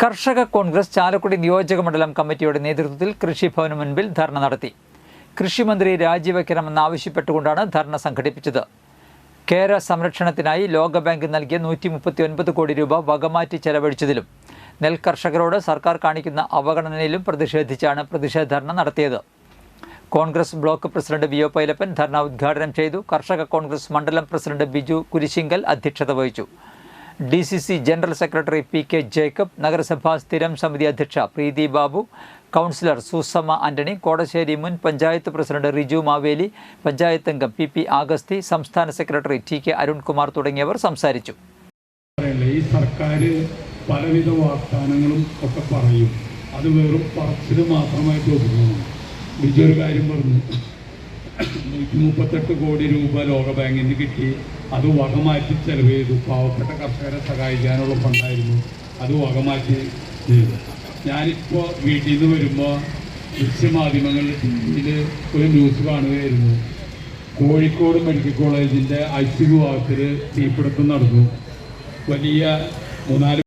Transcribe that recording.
കർഷക കോൺഗ്രസ് ചാലക്കുടി നിയോജക മണ്ഡലം കമ്മിറ്റിയുടെ നേതൃത്വത്തിൽ കൃഷിഭവന് മുൻപിൽ ധർണ നടത്തി. കൃഷിമന്ത്രി രാജിവെക്കണമെന്നാവശ്യപ്പെട്ടുകൊണ്ടാണ് ധർണ സംഘടിപ്പിച്ചത്. കേര സംരക്ഷണത്തിനായി ലോകബാങ്ക് നൽകിയ നൂറ്റി മുപ്പത്തി ഒൻപത് കോടി രൂപ വകമാറ്റി ചെലവഴിച്ചതിലും നെൽകർഷകരോട് സർക്കാർ കാണിക്കുന്ന അവഗണനയിലും പ്രതിഷേധിച്ചാണ് പ്രതിഷേധ ധർണ നടത്തിയത്. Congress block president V O Pailappan dharna ഉദ്ഘാടനം ചെയ്തു. കർഷക കോൺഗ്രസ് മണ്ഡലം പ്രസിഡന്റ് ബിജു കുരിശിങ്കൽ അധ്യക്ഷത വഹിച്ചു. D C C general secretary P K Jacob നഗരസഭാ സ്ഥിരം സമിതി അധ്യക്ഷ പ്രീതി ബാബു കൗൺസിലർ സുസമ്മ ആന്റണി കോടശ്ശേരി മുൻ പഞ്ചായത്ത് പ്രസിഡന്റ് റിജു മാവേലി പഞ്ചായത്ത് അംഗം പി പി ആഗസ്തി സംസ്ഥാന സെക്രട്ടറി ടി കെ അരുൺകുമാർ തുടങ്ങിയവർ സംസാരിച്ചു. ഈ സർക്കാർ പലവിധ വാഗ്ദാനങ്ങളും ഒക്കെ പറയും. അത് വെറും പറച്ചിൽ മാത്രമായിട്ട് ഒതുങ്ങുന്നു. ബിജു ഒരു കാര്യം പറഞ്ഞു. നൂറ്റി മുപ്പത്തെട്ട് കോടി രൂപ ലോകബാങ്കിന് കിട്ടി. അത് വകമാറ്റി ചെലവ് ചെയ്തു. പാവപ്പെട്ട കർഷകരെ സഹായിക്കാനുള്ള ഫണ്ടായിരുന്നു. അത് വകമാറ്റി ചെയ്തു. ഞാനിപ്പോൾ വീട്ടിൽ നിന്ന് വരുമ്പോൾ ദൃശ്യമാധ്യമങ്ങളിൽ ടി വിയിൽ ഒരു ന്യൂസ് കാണുകയായിരുന്നു. കോഴിക്കോട് മെഡിക്കൽ കോളേജിന്റെ ഐ സി യു ഭാഗത്തിൽ തീപിടുത്തം നടന്നു. വലിയ മൂന്നാൽ